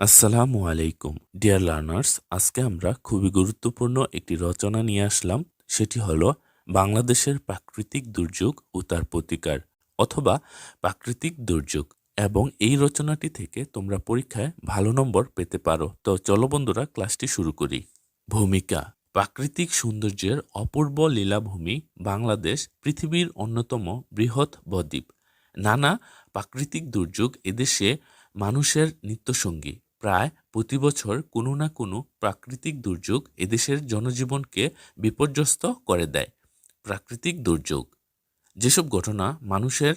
আসসালামু আলাইকুম। Dear learners আজকে আমরা খুবই গুরুত্বপূর্ণ একটি রচনা নিয়ে আসলাম। সেটি হলো বাংলাদেশের প্রাকৃতিক দুর্যোগ ও তার প্রতিকার অথবা প্রাকৃতিক দুর্যোগ। এবং এই রচনাটি থেকে তোমরা পরীক্ষায় ভালো নম্বর পেতে পারো। তো চলো বন্ধুরা, ক্লাসটি শুরু করি। ভূমিকা। প্রাকৃতিক সৌন্দর্যের অপূর্ব লীলাভূমি বাংলাদেশ, পৃথিবীর অন্যতম বৃহৎ বদ্বীপ। নানা প্রাকৃতিক দুর্যোগ এদেশে মানুষের নিত্যসঙ্গী। প্রায় প্রতি বছর কোনো না কোনো প্রাকৃতিক দুর্যোগ এদেশের জনজীবনকে বিপর্যস্ত করে দেয়। প্রাকৃতিক দুর্যোগ। যেসব ঘটনা মানুষের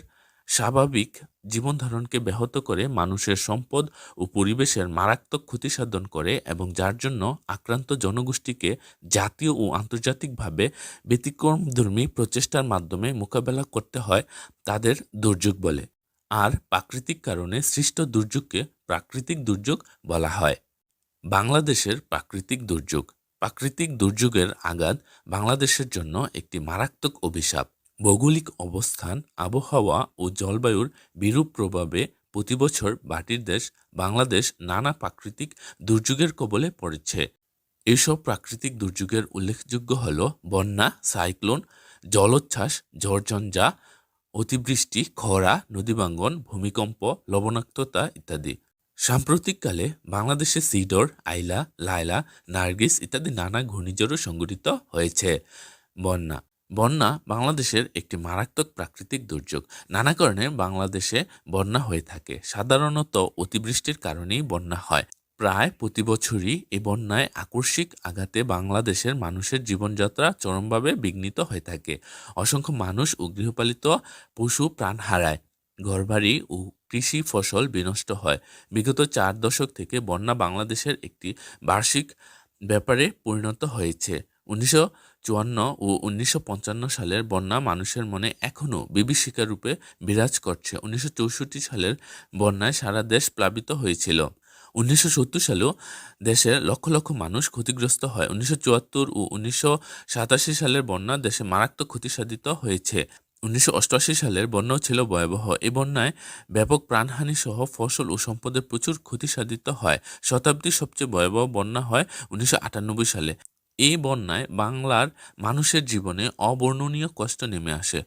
স্বাভাবিক জীবনধারণকে ব্যাহত করে, মানুষের সম্পদ ও পরিবেশের মারাত্মক ক্ষতি সাধন করে এবং যার জন্য আক্রান্ত জনগোষ্ঠীকে জাতীয় ও আন্তর্জাতিকভাবে ব্যতিক্রমধর্মী প্রচেষ্টার মাধ্যমে মোকাবেলা করতে হয়, তাদের দুর্যোগ বলে। আর প্রাকৃতিক কারণে সৃষ্ট দুর্যোগকে প্রাকৃতিক দুর্যোগ বলা হয়। বাংলাদেশের প্রাকৃতিক দুর্যোগ। প্রাকৃতিক দুর্যোগের আঘাত বাংলাদেশের জন্য একটি মারাত্মক অভিশাপ। ভৌগোলিক অবস্থান, আবহাওয়া ও জলবায়ুর বিরূপ প্রভাবে প্রতি বছর বাটির দেশ বাংলাদেশ নানা প্রাকৃতিক দুর্যোগের কবলে পড়েছে। এসব প্রাকৃতিক দুর্যোগের উল্লেখযোগ্য হল বন্যা, সাইক্লোন, জলোচ্ছ্বাস, ঝড়ঝঞ্ঝা অতিবৃষ্টি, খরা, নদীভাঙ্গন, ভূমিকম্প, লবণাক্ততা ইত্যাদি। সাম্প্রতিককালে বাংলাদেশে সিডর, আইলা, লায়লা, নার্গিস ইত্যাদি নানা ঘূর্ণিঝড়ও সংঘটিত হয়েছে। বন্যা। বন্যা বাংলাদেশের একটি মারাত্মক প্রাকৃতিক দুর্যোগ। নানা কারণে বাংলাদেশে বন্যা হয়ে থাকে। সাধারণত অতিবৃষ্টির কারণেই বন্যা হয়। প্রায় প্রতি বছরই এই বন্যায় আকস্মিক আঘাতে বাংলাদেশের মানুষের জীবনযাত্রা চরমভাবে বিঘ্নিত হয়ে থাকে। অসংখ্য মানুষ ও গৃহপালিত পশু প্রাণ হারায়। ঘরবাড়ি ও কৃষি ফসল বিনষ্ট হয়। বিগত চার দশক থেকে বন্যা বাংলাদেশের একটি বার্ষিক ব্যাপারে পরিণত হয়েছে। উনিশশো চুয়ান্ন ও উনিশশো পঞ্চান্ন সালের বন্যা মানুষের মনে এখনও বিভীষিকা রূপে বিরাজ করছে। উনিশশো চৌষট্টি সালের বন্যায় সারা দেশ প্লাবিত হয়েছিল। উনিশশো সত্তর সালেও দেশের লক্ষ লক্ষ মানুষ ক্ষতিগ্রস্ত হয়। উনিশশো চুয়াত্তর ও উনিশশো সাতাশি সালের বন্যা দেশে মারাত্মক ক্ষতিসাধিত হয়েছে। উনিশশো অষ্টআশি সালের বন্যাও ছিল ভয়াবহ। এই বন্যায় ব্যাপক প্রাণহানি সহ ফসল ও সম্পদের প্রচুর ক্ষতি সাধিত হয়। শতাব্দীর সবচেয়ে ভয়াবহ বন্যা হয় উনিশশো আটানব্বই সালে। এই বন্যায় বাংলার মানুষের জীবনে অবর্ণনীয় কষ্ট নেমে আসে।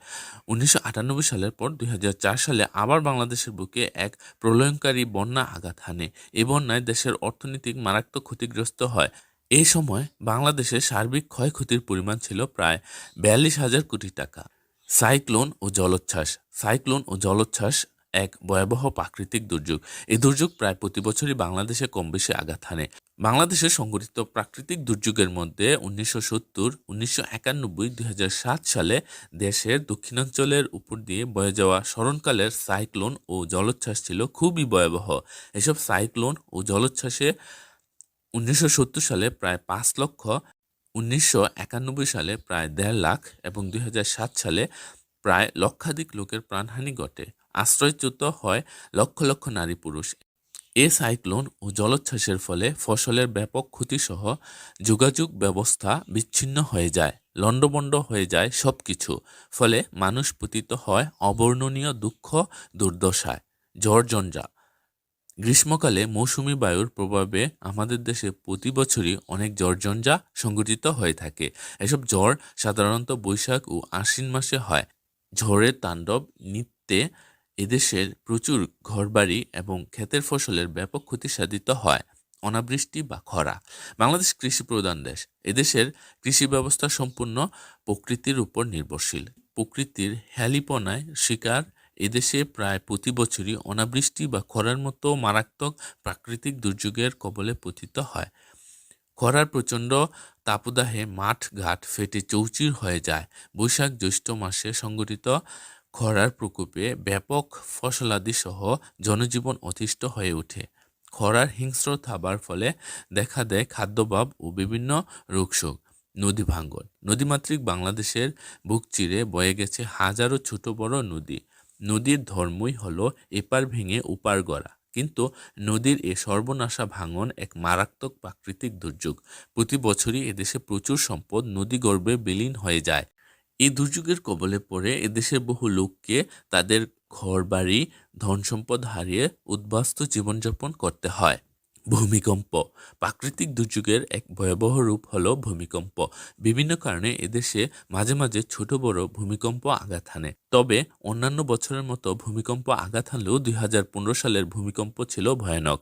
উনিশশো আটানব্বই সালের পর দু হাজার চার সালে আবার বাংলাদেশের বুকে এক প্রলয়ঙ্কারী বন্যা আঘাত হানে। এই বন্যায় দেশের অর্থনৈতিক মারাত্মক ক্ষতিগ্রস্ত হয়। এই সময় বাংলাদেশের সার্বিক ক্ষয়ক্ষতির পরিমাণ ছিল প্রায় বিয়াল্লিশ হাজার কোটি টাকা। সাইক্লোন ও জলোচ্ছ্বাস, সাইক্লোন ও জলোচ্ছ্বাস এক ভয়াবহ প্রাকৃতিক দুর্যোগ। এই দুর্যোগ প্রায় প্রতি বছরই বাংলাদেশে কম বেশি আঘাত হানে। বাংলাদেশে সংঘটিত প্রাকৃতিক দুর্যোগের মধ্যে উনিশশো সত্তর, উনিশশো একানব্বই সালে দেশের দক্ষিণাঞ্চলের উপর দিয়ে বয়ে যাওয়া স্মরণকালের সাইক্লোন ও জলোচ্ছ্বাস ছিল খুবই ভয়াবহ। এসব সাইক্লোন ও জলোচ্ছ্বাসে উনিশশো সত্তর সালে প্রায় পাঁচ লক্ষ, উনিশশো একানব্বই সালে প্রায় দেড় লাখ এবং দুই হাজার সাত সালে প্রায় লক্ষাধিক লোকের প্রাণহানি ঘটে। আশ্রয়চ্যুত হয় লক্ষ লক্ষ নারী পুরুষ। এ সাইক্লোন ও জলোচ্ছ্বাসের ফলে ফসলের ব্যাপক ক্ষতিসহ যোগাযোগ ব্যবস্থা বিচ্ছিন্ন হয়ে যায়, লণ্ডভণ্ড হয়ে যায় সব কিছু ফলে মানুষ পতিত হয় অবর্ণনীয় দুঃখ দুর্দশায়। ঝড়ঝঞ্ঝা গ্রীষ্মকালে মৌসুমি বায়ুর প্রভাবে আমাদের দেশে প্রতি বছরই অনেক ঝড়ঝঞ্ঝা সংঘটিত হয়ে থাকে। এসব ঝড় সাধারণত বৈশাখ ও আশ্বিন মাসে হয়। ঝড়ের তাণ্ডব নৃত্যে এদেশের প্রচুর ঘরবাড়ি এবং ক্ষেতের ফসলের ব্যাপক ক্ষতি সাধিত হয়, অনাবৃষ্টি বা খরা। বাংলাদেশ কৃষি প্রধান দেশ। এদেশের কৃষি ব্যবস্থা সম্পূর্ণ প্রকৃতির উপর নির্ভরশীল। প্রকৃতির হ্যালিপনায় শিকার। এদেশে প্রায় প্রতি বছরই অনাবৃষ্টি বা খরার মতো মারাত্মক প্রাকৃতিক দুর্যোগের কবলে পতিত হয়। খরার প্রচণ্ড তাপদাহে মাঠ ঘাট ফেটে চৌচির হয়ে যায়। বৈশাখ জ্যৈষ্ঠ মাসে সংঘটিত খরার প্রকোপে ব্যাপক ফসলাদি সহ জনজীবন অতিষ্ঠ হয়ে ওঠে। খরার হিংস্র থাবার ফলে দেখা দেয় খাদ্যভাব ও বিভিন্ন রোগশোক। নদী ভাঙ্গন। নদীমাতৃক বাংলাদেশের বুক চিরে বয়ে গেছে হাজারো ছোট বড় নদী। নদীর ধর্মই হলো এপার ভেঙে ওপার গড়া। কিন্তু নদীর এ সর্বনাশা ভাঙন এক মারাত্মক প্রাকৃতিক দুর্যোগ। প্রতি বছরই এদেশে প্রচুর সম্পদ নদী নদীগর্ভে বিলীন হয়ে যায়। এই দুর্যোগের কবলে পড়ে এদেশের বহু লোককে তাদের ঘর বাড়ি ধন সম্পদ হারিয়ে উদ্বাস্ত জীবনযাপন করতে হয়। ভূমিকম্প। প্রাকৃতিক দুর্যোগের এক ভয়াবহ রূপ হলো ভূমিকম্প। বিভিন্ন কারণে এদেশে মাঝে মাঝে ছোট বড় ভূমিকম্প আঘাত হানে। তবে অন্যান্য বছরের মতো ভূমিকম্প আঘাত হানলেও দুই হাজার পনেরো সালের ভূমিকম্প ছিল ভয়ানক।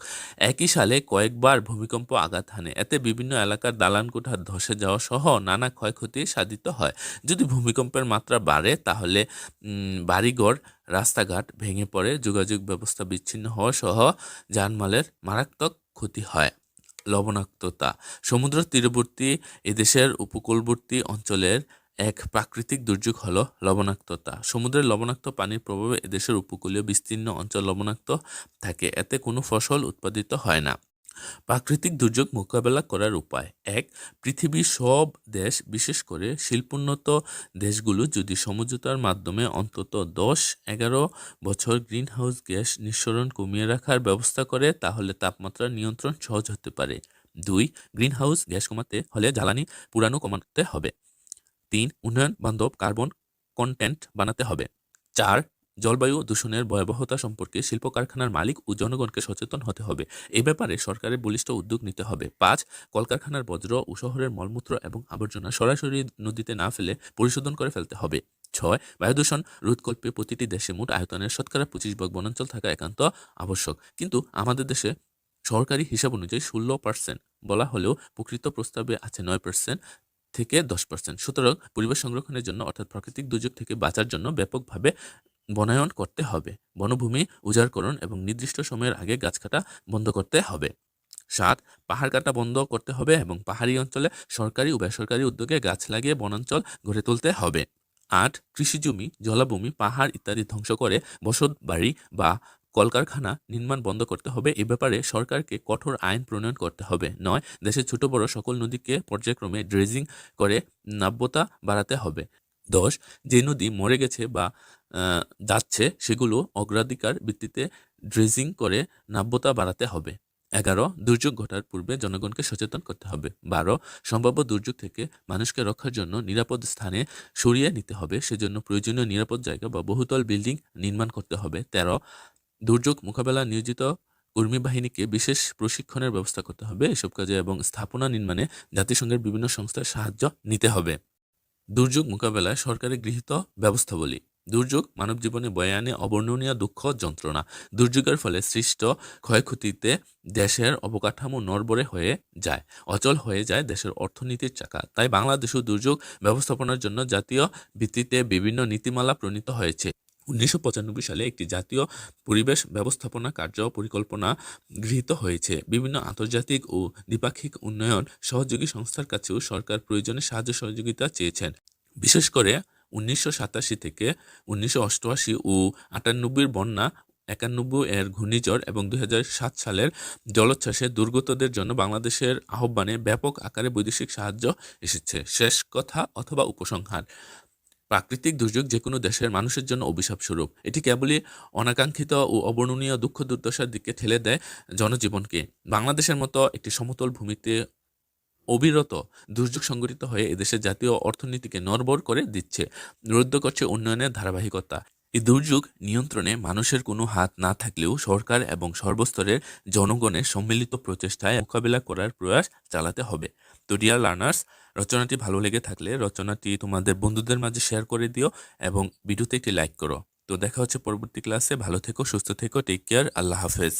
একই সালে কয়েকবার ভূমিকম্প আঘাত হানে। এতে বিভিন্ন এলাকার দালান কোঠা ধসে যাওয়া সহ নানা ক্ষয়ক্ষতি সাধিত হয়। যদি ভূমিকম্পের মাত্রা বাড়ে, তাহলে বাড়িঘর, রাস্তাঘাট ভেঙে পড়ে, যোগাযোগ ব্যবস্থা বিচ্ছিন্ন হওয়া সহ জানমালের মারাত্মক ক্ষতি হয়। লবণাক্ততা। সমুদ্র তীরবর্তী এদেশের উপকূলবর্তী অঞ্চলের এক প্রাকৃতিক দুর্যোগ হলো লবণাক্ততা। সমুদ্রের লবণাক্ত পানির প্রভাবে এদেশের উপকূলীয় বিস্তীর্ণ অঞ্চল লবণাক্ত থাকে। এতে কোনো ফসল উৎপাদিত হয় না। প্রাকৃতিক দুর্যোগ মোকাবেলা করার উপায়। এক, পৃথিবীর সব দেশ, বিশেষ করে শিল্পোন্নত দেশগুলো যদি সমঝোতার মাধ্যমে অন্তত দশ, এগারো বছর গ্রিনহাউস গ্যাস নিঃসরণ কমিয়ে রাখার ব্যবস্থা করে, তাহলে তাপমাত্রা নিয়ন্ত্রণ সহজ হতে পারে। দুই, গ্রিনহাউস গ্যাস কমাতে হলে জ্বালানি পুরানো কমাতে হবে। তিন, উন্নয়ন, বান্ধব, কার্বন কন্টেন্ট বানাতে হবে। চার, জলবায়ু দূষণের ভয়াবহতা সম্পর্কে শিল্প কারখানার মালিক ও জনগণকে সচেতন হতে হবে। এ ব্যাপারে সরকারের বলিষ্ঠ উদ্যোগ নিতে হবে। পাঁচ, কলকারখানার বজ্র ও শহরের মলমূত্র এবং আবর্জনা সরাসরি নদীতে না ফেলে পরিশোধন করে ফেলতে হবে। ছয়, বায়ু দূষণ রোধকল্পে প্রতিটি দেশে মোট আয়তনের শতকরা পঁচিশ ভাগ বনাঞ্চল থাকা একান্ত আবশ্যক। কিন্তু আমাদের দেশে সরকারি হিসাব অনুযায়ী ষোলো পার্সেন্ট বলা হলেও প্রকৃত প্রস্তাবে আছে নয় পার্সেন্ট থেকে দশ পার্সেন্ট সুতরাং পরিবেশ সংরক্ষণের জন্য অর্থাৎ প্রাকৃতিক দুর্যোগ থেকে বাঁচার জন্য ব্যাপকভাবে বনায়ন করতে হবে। বনভূমি, উজাড়করণ এবং নির্দিষ্ট সময়ের আগে গাছ কাটা বন্ধ করতে হবে। সাত, পাহাড় কাটা বন্ধ করতে হবে এবং পাহাড়ি অঞ্চলে সরকারি ও বেসরকারি উদ্যোগে গাছ লাগিয়ে বনাঞ্চল গড়ে তুলতে হবে। আট কৃষিজমি জলাভূমি, পাহাড় ইত্যাদি ধ্বংস করে বসত বাড়ি বা কলকারখানা নির্মাণ বন্ধ করতে হবে। এ ব্যাপারে সরকারকে কঠোর আইন প্রণয়ন করতে হবে। নয়, দেশের ছোট বড় সকল নদীকে পর্যায়ক্রমে ড্রেজিং করে নাব্যতা বাড়াতে হবে। দশ, যে নদী মরে গেছে বা যাচ্ছে, সেগুলো অগ্রাধিকার ভিত্তিতে ড্রেজিং করে নাব্যতা বাড়াতে হবে। এগারো, দুর্যোগ ঘটার পূর্বে জনগণকে সচেতন করতে হবে। বারো, সম্ভাব্য দুর্যোগ থেকে মানুষকে রক্ষার জন্য নিরাপদ স্থানে সরিয়ে নিতে হবে। সেজন্য প্রয়োজনীয় নিরাপদ জায়গা বা বহুতল বিল্ডিং নির্মাণ করতে হবে। তেরো দুর্যোগ মোকাবেলা নিয়োজিত কর্মী বাহিনীকে বিশেষ প্রশিক্ষণের ব্যবস্থা করতে হবে এসব কাজে এবং স্থাপনা নির্মাণে জাতিসংঘের বিভিন্ন সংস্থার সাহায্য নিতে হবে। দুর্যোগ মোকাবেলায় সরকারের গৃহীত ব্যবস্থাবলী। দুর্যোগ মানব জীবনে বয়ে আনে অবর্ণনীয় দুঃখ যন্ত্রণা। দুর্যোগের ফলে সৃষ্ট ক্ষয়ক্ষতিতে দেশের অবকাঠামো নড়বড়ে হয়ে যায়, অচল হয়ে যায় দেশের অর্থনীতির চাকা। তাই বাংলাদেশও দুর্যোগ ব্যবস্থাপনার জন্য জাতীয় ভিত্তিতে বিভিন্ন নীতিমালা প্রণীত হয়েছে। উনিশশো পঁচানব্বই সালে একটি জাতীয় পরিবেশ ব্যবস্থাপনা কার্য পরিকল্পনা গৃহীত হয়েছে। বিভিন্ন আন্তর্জাতিক ও দ্বিপাক্ষিক উন্নয়ন সহযোগী সংস্থার কাছেও সরকার প্রয়োজনে সাহায্য সহযোগিতা চেয়েছেন। বিশেষ করে উনিশশো সাতাশি থেকে উনিশশো অষ্টআশি ও আটানব্বইয়ের বন্যা, একানব্বই এর ঘূর্ণিঝড় এবং দুই সালের জলোচ্ছ্বাসে দুর্গতদের জন্য বাংলাদেশের আহ্বানে ব্যাপক আকারে বৈদেশিক সাহায্য এসেছে। শেষ কথা অথবা উপসংহার। প্রাকৃতিক দুর্যোগ যে কোনো দেশের মানুষের জন্য অভিশাপ স্বরূপ। এটি কেবলই অনাকাঙ্ক্ষিত ও অবর্ণনীয় দুঃখ দুর্দশার দিকে ঠেলে দেয় জনজীবনকে। বাংলাদেশের মতো একটি সমতল ভূমিতে অবিরত দুর্যোগ সংগঠিত হয়ে এদেশের জাতীয় অর্থনীতিকে নর্বর করে দিচ্ছে। রুদ্ধ করছে উন্নয়নের ধারাবাহিকতা। এই দুর্যোগ নিয়ন্ত্রণে মানুষের কোনো হাত না থাকলেও সরকার এবং সর্বস্তরের জনগণের সম্মিলিত প্রচেষ্টায় মোকাবিলা করার প্রয়াস চালাতে হবে। তো ডিয়ার লার্নার্স রচনাটি ভালো লেগে থাকলে রচনাটি তোমাদের বন্ধুদের মাঝে শেয়ার করে দিও এবং ভিডিওতে একটি লাইক করো। তো দেখা হচ্ছে পরবর্তী ক্লাসে ভালো থেকো, সুস্থ থেকো টেক কেয়ার আল্লাহ হাফেজ।